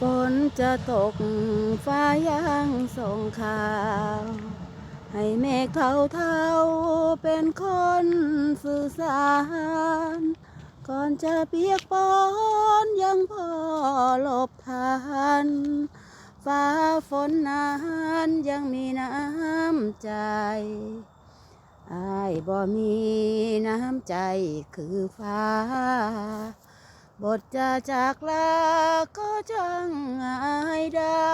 ฝนจะตกฟ้ายังส่งข่าว ให้เมฆเทาเทาเป็นคนสื่อสาร ก่อนจะเปียกปอนยังพอหลบทันฟ้าฝนนั้นยังมีน้ำใจอายบ่มีน้ำใจคือฟ้า บทจะจากลาก็จังอายได้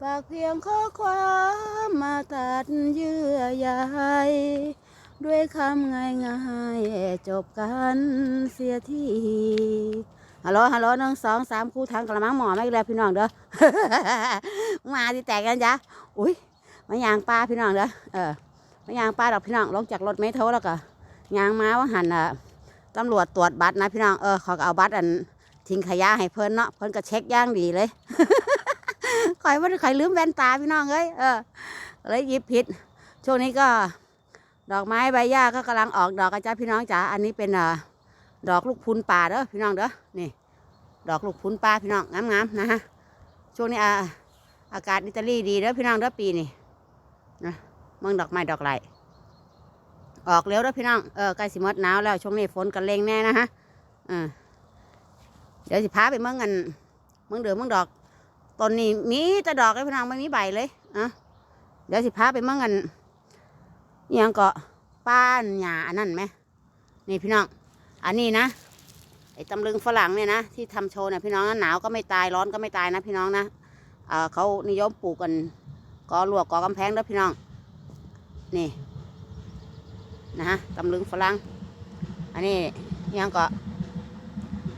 ฝากเพียงข้อความมาตัดเยื่อใยด้วยคำง่ายๆจบกันเสียทีฮัลโหลฮัลโหลหนึ่งสองสามคู่ทางกระมังหมอไม่แล้วพี่น้องเด้อ มาที่แตกกันจ้ะอุ้ยมายางปลาพี่น้องเด้อ เออมายางปลาดอกพี่น้องลงจากรถเมโทรแล้วก็ยางมาว่าหันอะ ตำรวจตรวจบัตรนะพี่น้อง เออเขาก็เอาบัตรอันทิ้งขยะให้เพิ่นเนาะ เพิ่นก็เช็คย่างดีเลยข่อยว่าข่อยลืมแว่นตาพี่น้องเอ้ย เออ เลยยิบผิด ช่วงนี้ก็ ดอกไม้ใบหญ้าก็กำลังออกดอกกันจ้าพี่น้องจ๋า อันนี้เป็นเออดอกลูกพุนป่าเด้อพี่น้องเด้อ นี่ ดอกลูกพุนป่าพี่น้องงามๆนะฮะ ช่วงนี้อากาศอิตาลีดีเด้อพี่น้องเด้อปีนี้นะมืองดอกไม้ดอกไหล ออกเร็วด้อพี่น้อง เออใกล้สิมดหนาวแล้วช่วงนี้ฝนกันเร่งแน่นะฮะเออเดี๋ยวสิพาไปเมืองกันเมืองเดือเมืองดอกต้นนี้มีแต่ดอกเลยพี่น้องไม่มีใบเลยอะเดี๋ยวสิพาไปเมื่อกันยังเกาะป้านหญ้าอันนั่นไหมนี่พี่น้อง อันนี้นะไอ้ตำลึงฝรั่งเนี่ยนะที่ทำโชว์เนี่ยพี่น้องนะหนาวก็ไม่ตายร้อนก็ไม่ตายนะพี่น้องนะเออเขานิยมปลูกกันกอหลวกกอกำแพงด้อพี่น้อง นี่ นะฮะตำลึงฝรั่งอันนี้ยังกาะ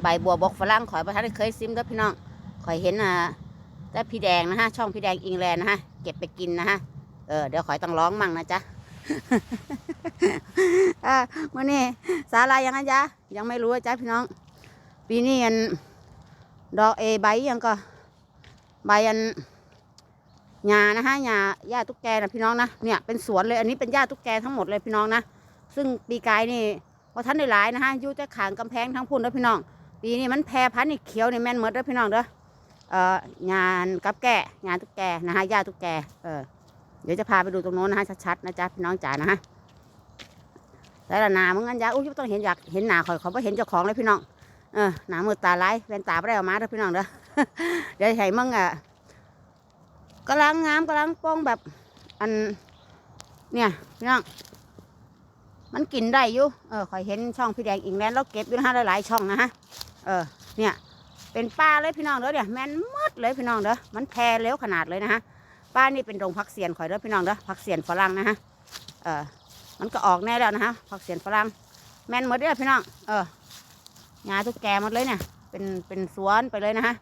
ใบบัวบกฝรั่งข่อยประทานได้เคยซิมด้อพี่น้องข่อยเห็นอะแต่พี่แดงนะฮะช่องพี่แดงอิงแลนด์นะฮะเก็บไปกินนะฮะเออเดี๋ยวข่อยต้องร้องมั่งนะจ๊ะอ่าวันนี้สาลายยังไงจ๊ะยังไม่รู้จ๊ะพี่น้อง ปีนี้อันดอกเอใบยังก็ใบอันหญ้านะฮะหญ้าหญ้าตุ๊กแกนะพี่น้องนะเนี่ยเป็นสวนเลยอันนี้เป็นหญ้าตุ๊กแกทั้งหมดเลยพี่น้องนะ ซึ่งปีกายนี่พอท่านได้หลายนะฮะอยู่แต่ขางกำแพงทั้งพุ่นแล้วพี่น้อง ปีนี้มันแพร่พันธุ์นี่เขียวนี่แม่นหมดเด้อพี่น้องเด้อเอ่องานกับแก่งานตุ๊กแกนะฮะย่าตุ๊กแกเออเดี๋ยวจะพาไปดูตรงโน้นนะฮะชัดๆนะจ๊ะพี่น้องจ๋านะฮะแล้วละหนามึงงั้นจ้าอุ้ยต้องเห็นอยากเห็นหนาข่อยเขาไม่เห็นเจ้าของเลยพี่น้องเออหนามือตาลายแว่นตาไม่ได้เออกมาเด้อพี่น้องเด้อเดี๋ยวให้มึงอะกำลังงามกำลังป้องแบบอันเนี่ยพี่น้อง มันกินได้อยู่เออข่อยเห็นช่องพี่แดงอิงแลนด์แล้วเก็บอยู่นะฮะหลายๆช่องนะฮะเออเนี่ยเป็นป้าเลยพี่น้องเด้อเนี่ยแม่นหมดเลยพี่น้องเด้อมันแพร่เร็วขนาดเลยนะฮะป้านี่เป็นดงผักเสียนข่อยเด้อพี่น้องเด้อผักเสียนฝรั่งนะฮะเออมันก็ออกแน่แล้วนะฮะผักเสียนฝรั่งแม่นหมดเด้อพี่น้องเออหญ้าทุกแกหมดเลยเนี่ยเป็นเป็นสวนไปเลยนะฮะ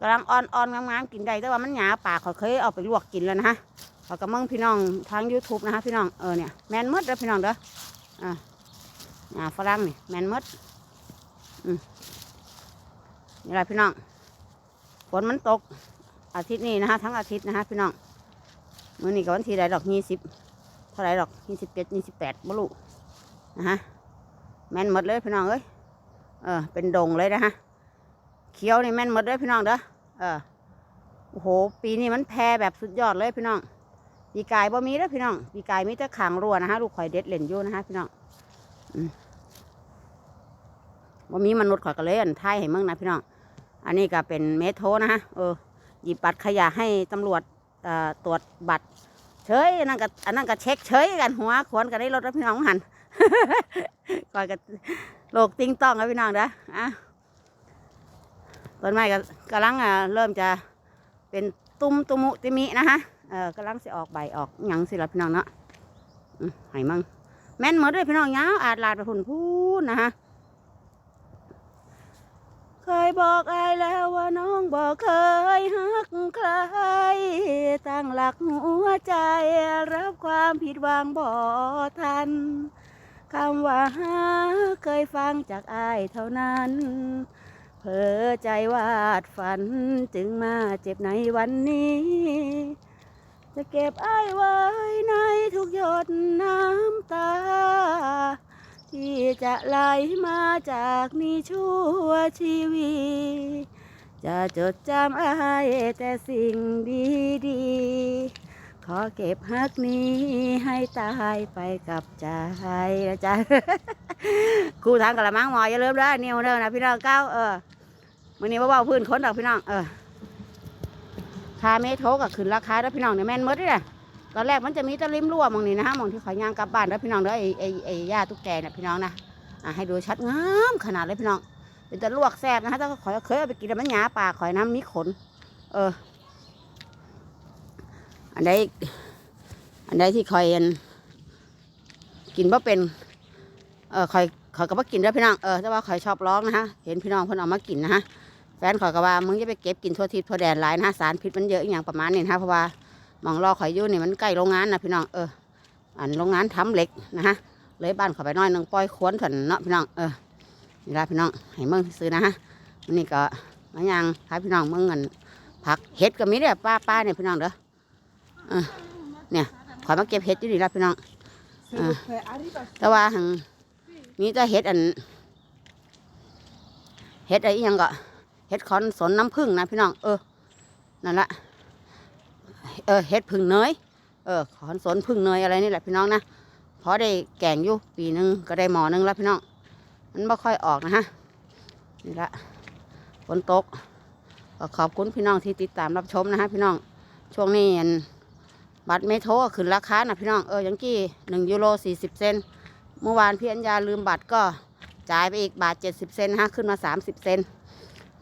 กำลังอ่อนอ่อนๆงามๆกินได้แต่ว่ามันหญ้าป่าข่อยเคยเอาไปลวกกินแล้วนะฮะ ขอกระมังพี่น้องทาง YouTube นะฮะพี่น้องเออเนี่ยแมนมดเด้อพี่น้องเด้ออ่าหญ้าฝรั่งนี่แมนมดอืมนี่แหละพี่น้องฝนมันตกอาทิตย์นี้นะฮะทั้งอาทิตย์นะฮะพี่น้องมื้อนี้ก็วันที่ใดดอกยี่สิบเท่าไรดอกยี่สิบเจ็ดยี่สิบแปดบลูนะฮะแมนมดเลยพี่น้องเอ้ยเออเป็นดงเลยนะฮะเขียวนี่แมนมดเลยพี่น้องเด้อเออโอ้โห ปีนี้มันแพรแบบสุดยอดเลยพี่น้อง ปีกายบ่มีแล้วพี่น้องปีกายมีแต่ขางรัวนะฮะลูกข่อยเด็ดเล่นอยู่นะฮะพี่น้องบ่มีมนุษย์ข่อยก็เลยอันท้ายให้เมืองนะพี่น้องอันนี้ก็เป็นเมโทนะฮะเออหยิบบัตรขยะให้ตำรวจตรวจบัตรเฉยอันนั่นก็อันนั้นก็เช็คเฉยกันหัวขวนกันได้รถแล้วพี่น้องหันก่อนกับโลกติ้งต้องครับพี่น้องเด้ออะต้นไม้ก็กำลังเริ่มจะเป็นตุ้มตุมุติมินะฮะ เออกำลังสิออกใบออกหยังสิละพี่น้องเนาะอืมให้มั่งแม่นหมดเลยพี่น้องยาวอาดลาดไปพุ่นพูนนะฮะเคยบอกไอ้ายแล้วว่าน้องบอกเคยหักใคร ตั้งหลักหัวใจ รับความผิดหวังบ่ทันคำว่าหาเคยฟังจากอายเท่านั้นเพ้อใจวาดฝันจึงมาเจ็บในวันนี้ จะเก็บอ้ายไว้ในทุกหยดน้ำตา ที่จะไหลมาจากนี้ชั่วชีวิต จะจดจำอายแต่สิ่งดีๆ ขอเก็บฮักนี้ให้ตายไปกับใจนะจ๊ะครูทางกระมังหมออย่าลืมเด้อนิ้วเด้อนะพี่น้องเก้าเออมื้อนี้ว่าเว้าพื้นคนดอกพี่น้องเออ คาเมโทก็ขึ้นราคาแล้วพี่น้องเนี่ยแม่นมดเลยตอนแรกมันจะมีแตะลิมรั่วมองนี้นะฮะมองที่ขาย่างกลับบ้านแล้วพี่น้องเด้อไอ้ไอ้ไอ้ย่าตุ๊กแกเนี่ยพี่น้องนะอะให้ดูชัดงามขนาดเลยพี่น้อง เป็นต่ลวกแซ่บนะฮะถ้าขอยเคยเอาไปกินแล้วมันหยาปากขอยน้ำมีขน เออ อันใดอันใดที่คอยันกินว่าเป็น เออคอยคอยก็บ่กินแล้วพี่น้องเออแต่ว่าคอยชอบร้องนะฮะเห็นพี่น้องเพิ่นเอามากินนะฮะ แฟนคอยก็ว่ามึงจะไปเก็บกินทั่วทิศทั่วแดนหลายนะสารพิษมันเยอะอย่างประมาณนี้นะเพราะว่ามองรอข่อยอยู่นี่มันใกล้โรงงานนะพี่น้องเอออันโรงงานทำเหล็กนะฮะเลยบ้านเขอไปน้อยนึงปล่อยควนถันเนาะพี่น้องเออนี่ละพี่น้องให้มืองซื้อนะฮะวันนี้ก็มายังพาพี่น้องมืองเงินผักเห็ดก็มีเด้อป้าป้าเนี่ยพี่น้องเด้อเออเนี่ยขอยมาเก็บเห็ดอยู่นี่ละพี่น้อง Se lo fue arriba. แต่ว่าหังมีแต่เห็ดอันเห็ดอะไรยังก็ เห็ดขอนสนน้ำผึ้งนะพี่น้อง เออ นั่นละเออเห็ดผึ่งเนย เออขอนสนผึ่งเนยอะไรนี่แหละพี่น้องนะพอได้แกงอยู่ปีหนึงก็ได้หมอหนึงแล้วพี่น้อง มันไม่ค่อยออกนะฮะ นี่ละฝนตกก็ขอบคุณพี่น้องที่ติดตามรับชมนะฮะพี่น้อง ช่วงนี้นบัตรเมโทรขึ้นราคานะพี่น้อง เออยังกี้หนึ่งยูโรสี่สิบเซนเมื่อวานพี่อัญญาลืมบัตรก็จ่ายไปอีกบาทเจ็ดสิบเซนฮะขึ้นมาสามสิบเซน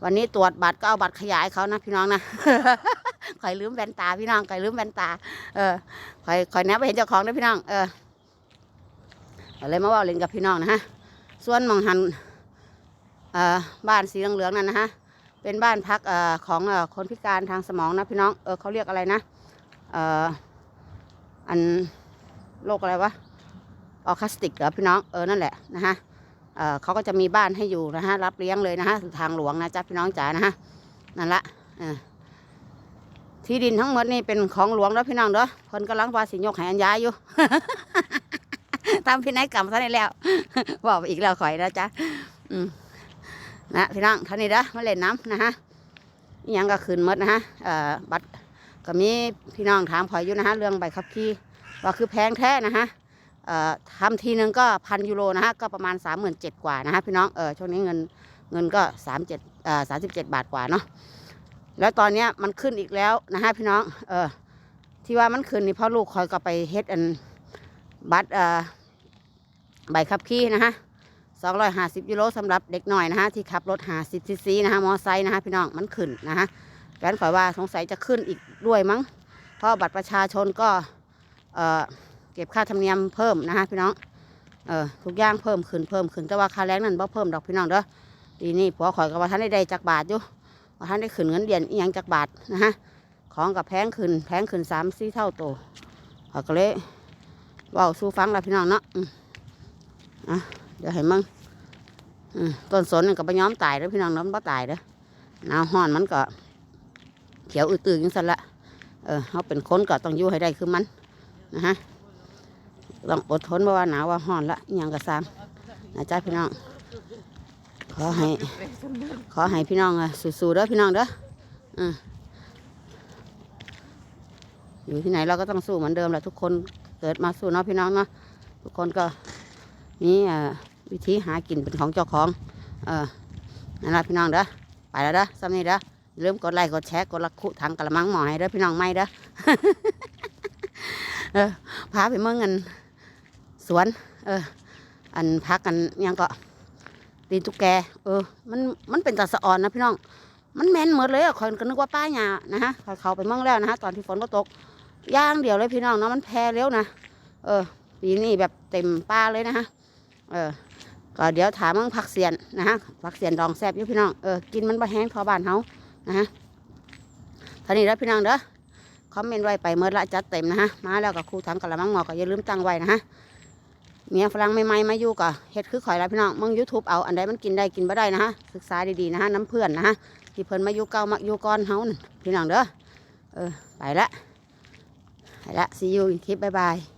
วันนี้ตรวจบัตรก็เอาบัตรขยายเขานะพี่น้องนะคอยลืมแว่นตาพี่น้องคอยลืมแว่นตา เออคอยคอยแนบไปเห็นเจ้าของนะพี่น้อง เออก็เลยมาว่าเล่นกับพี่น้องนะฮะ ส่วนมองหันเออบ้านสีเหลืองๆนั่นนะฮะ เป็นบ้านพักเออของเออคนพิการทางสมองนะพี่น้อง เออเขาเรียกอะไรนะเอออันโรคอะไรวะออคาสติกเหรอพี่น้อง เออนั่นแหละนะฮะ เเขาก็จะมีบ้านให้อยู่นะฮะรับเลี้ยงเลยนะฮะทางหลวงนะจ๊ะพี่น้องจ๋านะฮะนั่นละที่ดินทั้งหมดนี่เป็นของหลวงแล้วพี่น้องเด้อคนกำลังวาสิยกให้อันย้ายอยู่ตามพี่นายกรรมซะนี่แล้วบอกอีกแล้วข่อยนะจ๊ะอืนะพี่น้องท่านนี้เด้อมาเล่นน้ำนะฮะยังก็ขึ้นมดนะฮะบัตรก็มีพี่น้องถามข่อยอยู่นะฮะเรื่องใบขับขี่ว่าคือแพงแท้นะฮะ ทำทีนึงก็พันยูโรนะฮะก็ประมาณสามหมื่นเจ็ดกว่านะฮะพี่น้องเออช่วงนี้เงินเงินก็สามเจ็ดเอ่อสามสิบเจ็ดบาทกว่าเนาะแล้วตอนเนี้ยมันขึ้นอีกแล้วนะฮะพี่น้องเออที่ว่ามันขึ้นนี่เพราะลูกคอยก็ไปเฮ็ดอันบัตรเอ่อใบขับขี่นะฮะ250ยูโรสำหรับเด็กหน่อยนะฮะที่ขับรถ50ซีซีนะฮะมอไซค์นะฮะพี่น้องมันขึ้นนะฮะแกนขอยว่าสงสัยจะขึ้นอีกด้วยมั้งเพราะบัตรประชาชนก็เอ่อ เก็บค่าธรรมเนียมเพิ่มนะฮะพี่น้องเออทุกอย่างเพิ่มขึ้นเพิ่มขึ้นแต่ว่าค่าแรงนั่นบ่เพิ่มดอกพี่น้องเด้อปีนี้ผัวข่อยก็ว่าท่านได้ได้จักบาทอยู่ว่าท่านได้ขึ้นเงินเดือนอีหยังจักบาทนะฮะของกับแพงขึ้นแพงขึ้นสามสี่เท่าโตข่อยก็เลยว่าสู้ฟังล้วพี่น้องเนาะอะเดี๋ยวให้มึงต้นสนนี่ก็ไปย้อมตายแล้วพี่น้องน้ำบ่ตายเด้อหนาวห้อนมันก็เขียวอืดๆอยังสั่นละเออเขาเป็นคนก็ต้องอยู่ให้ได้คือมันนะฮะ ต้องอดทนเพราะว่าหนาวว่าห้อนละอหยังกระซามนะจ๊ะพี่น้อง ขอให้ ขอให้พี่น้องอะสู้ๆเด้อพี่น้องเด้อออยู่ที่ไหนเราก็ต้องสู้เหมือนเดิมแหละทุกคนเกิดมาสู้เนาะพี่น้องเนาะทุกคนก็นี่วิธีหากินเป็นของเจ้าของเออนั่นละพี่น้องเด้อไปแล้วเด้อสำนี้เด้ออย่าลืมกดไลค์กดแชร์กดลักคุถังกระมังหมอให้เด้อพี่น้องไม่เด้อพาไปเมืองกัน สวน เออ อันพักกันยังก็ตีนตุ๊กแก เออ มันมันเป็นตาสะออนนะพี่น้อง มันแม่นหมดเลยอะคอยก็นึกว่าป้าหยานะฮะข้อยเขาไปเมืองแล้วนะฮะตอนที่ฝนก็ตกย่างเดียวเลยพี่น้องเนาะมันแพร่เร็วนะเออปีนี้แบบเต็มป้าเลยนะฮะเออก็เดี๋ยวถามมึงผักเสียนนะฮะผักเสียนดองแซ่บอยู่พี่น้องเออกินมันบะแห้งทอบ้านเฮานะฮะท่านี้แล้วพี่น้องเด้อคอมเมนต์ไว้ไปเมื่อละจัดเต็มนะฮะมาแล้วกับครูทำกะละมังหมอก็อย่าลืมตั้งไว้นะฮะ เมียฝรั่งใหม่ๆมาอยู่ก็เฮ็ดคือข่อยละพี่น้องมึงยูทูบเอาอันใดมันกินได้กินบ่ได้นะฮะศึกษาดีๆนะฮะน้ำเพื่อนนะฮะที่เพิ่นมาอยู่เก่ามาอยู่ก่อนเฮาพี่น้องเด้อเออไปละไปละซียูคลิปบ๊ายบาย